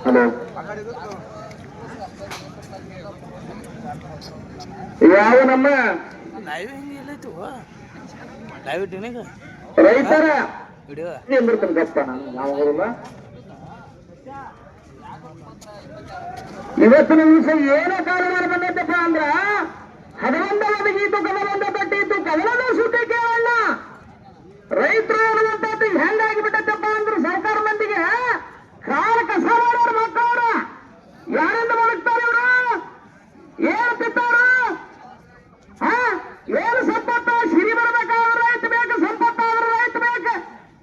Hello. ಯಾವ ನಮ್ಮ? Live ಹಿಂಗೆ ಎಲ್ಲೈತು ಲೈವ್ ಇಟ್ಟಿನಾಗ ರೈತರ? ಎಂದಿರ್ತಾನೆ ಗಪ್ಪ ನಾನು ನಾವು ಹೋಗಲ್ಲ ಇವತ್ತಿನ ದಿವಸ ಏನ ಕಾರಣ ಬಂದೈತಪ್ಪ ಅಂದ್ರ ಹದನೊಂದ ಒದಗೀತು ಏನು ಸಂಪತ್ತು? ಸಿರಿ ಬರಬೇಕಾದ್ರೆ ರೈತ ಬೇಕು, ಸಂಪತ್ತು ಆದ್ರೆ ರೈತ ಬೇಕು.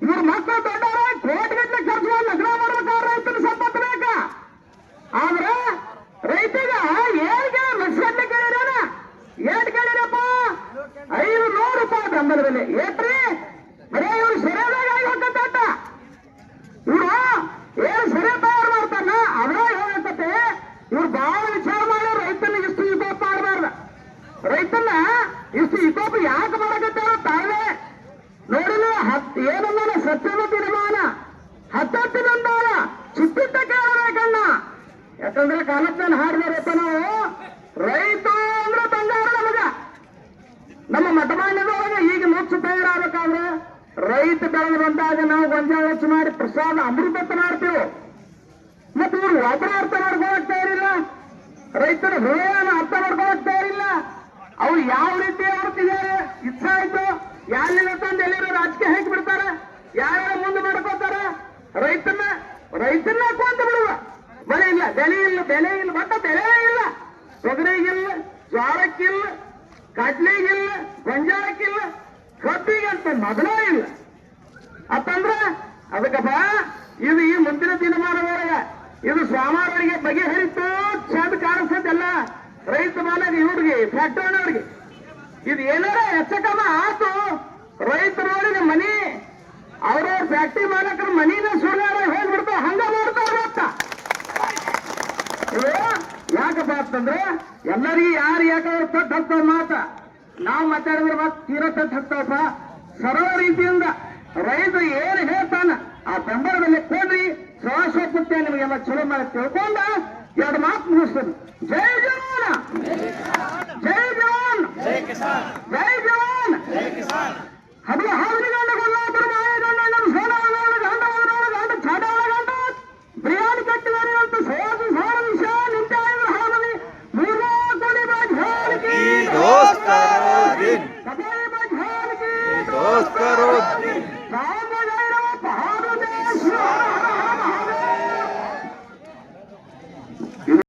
ಇವ್ರ ಮಕ್ಕಳು ದೊಡ್ಡವರ ಕೋಟಿಗಟ್ಟಲೆ ಖರ್ಚು ಮಾಡಿ ಲಗ್ನ ಮಾಡ್ಬೇಕಾದ್ರೆ ರೈತನ ಸಂಪತ್ತು ಬೇಕ. ಆದ್ರೆ ರೈತಗ ಏನ್ ಕೇಳ ಲಕ್ಷ ಗಂಟೆ ಕೇಳಿರೋಣ ಏಟ್ ಕೇಳಿರಪ್ಪ? ಐದು ನೂರು ರೂಪಾಯಿ ಬೆಂಬಲ ಬೆಲೆ ಏಟ್ರಿ? ಬರೇ ಇವ್ರು ಸರಿಯಾದಾಗ ಏನಂದಾನ ಸತ್ಯದ ತೀರ್ಮಾನ ಹತ್ತತ್ತಿನಂದಾನ ಚಿತ್ತಿಟ್ಟ ಕೇಳಬೇಕಣ್ಣ ಯಾಕಂದ್ರೆ ಕಾಲಕ್ಕನ ಹಾಡಿದಾರಪ್ಪ ನಾವು ರೈತ ಅಂದ್ರೆ ಬಂಗಾರ ನಮಗ ನಮ್ಮ ಮಠಮಾನ್ಯದೊಳಗೆ ಈಗ ಮೋಕ್ಷ ತಯಾರಾಗಬೇಕಾದ್ರೆ ರೈತ ಬೆಳೆದು ಬಂದಾಗ ನಾವು ಗೊಂಜಾಳ ಮಾಡಿ ಪ್ರಸಾದ ಅಮೃತ ಮಾಡ್ತೇವೆ. ಮತ್ತೆ ಇವ್ರು ಒಬ್ಬರ ಅರ್ಥ ಮಾಡ್ಕೊಳಕ್ ತಯಾರಿಲ್ಲ ರೈತರ ಹೃದಯನ ಅರ್ಥ ಮಾಡ್ಕೊಳಕ್ ತಯಾರಿಲ್ಲ ಅವ್ರು ಯಾವ ರೀತಿ ಆಡ್ತಿದ್ದಾರೆ ಯಾರಿಲ್ಲ ತಂದು ಎಲ್ಲರೂ ರಾಜಕೀಯ ಹೇಗೆ ಬಿಡ್ತಾರೆ? ಯಾರ್ಯಾರ ಮುಂದೆ ಮಾಡ್ಕೋತಾರ? ರೈತನ ರೈತನ ಕೊಂತ ಬಿಡುವ ಬೆಲೆ ಇಲ್ಲ ಬೆಲೆ ಇಲ್ಲ ಬೆಲೆ ಇಲ್ಲ ಬಟ್ಟ ಬೆಲೆ ಇಲ್ಲ. ತೊಗರಿಗಿಲ್ಲ, ಜ್ವಾರಕ್ಕಿಲ್ಲ, ಕಡ್ಲಿಗಿಲ್ಲ, ಗೊಂಜಾಳಕ್ಕಿಲ್ಲ ಅಂತ ಮೊದಲೇ ಇಲ್ಲ. ಅತ್ತಂದ್ರ ಅದಕ್ಕಪ್ಪ, ಇದು ಈ ಮುಂದಿನ ದಿನಮಾನದೊಳಗ ಇದು ಸ್ವಾಮಾರರಿಗೆ ಬಗೆಹರಿತು ಚಂದ ಕಾಣಿಸ್ತದೆಲ್ಲ ರೈತ ಮಾಲಕ ಇವ್ರಿಗೆ, ಫ್ಯಾಕ್ಟರಿನವ್ರಿಗೆ. ಇದು ಏನಾರ ಹೆಚ್ಚಕಮ್ಮ ಆತು ರೈತರೊಳಗೆ ಮನಿ ಅವ್ರವ್ರ ಫ್ಯಾಕ್ಟ್ರಿ ಮಾಲಕರ ಮನಿನ ಸುಳ್ಳಾರ ಹೋಗ್ಬಿಡ್ತಾವ ಹಂಗ ಮಾಡ್ತಾರ ಇದು ಯಾಕಪ್ಪ ಅಂತಂದ್ರೆ ಎಲ್ಲರಿಗೂ ಯಾರು ಯಾಕಂದ್ರೆ ತಟ್ಟು ಹತ್ತಾವ ಮಾತ? ನಾವು ಮಾತಾಡಿದ್ರೆ ಮತ್ತೆ ತೀರಾ ತಟ್ಟು ಹತ್ತಾವಪ್ಪ ಸರಳ ರೀತಿಯಿಂದ ರೈತ ಏನು ಹೇಳ್ತಾನ, ಆ ಬೆಂಬಲದಲ್ಲಿ ಕೊಡ್ರಿ ಶ್ವಾಸೋಪತ್ಯ ನಿಮಗೆಲ್ಲ ಚಲೋ ಮಾಡಿ ತಿಳ್ಕೊಂಡ, ಎರಡು ಮಾತು ಮುಗಿಸ್ತೇನೆ. ಜೈ ಜವಾನ! ಜೈ ಜವಾನ್! کيسان ناي جوان ناي کيسان هبي هاڻي گڏ گڏ گلا ڪرڻ آيا گڏ ننڊ سونا گڏ گڏ گڏ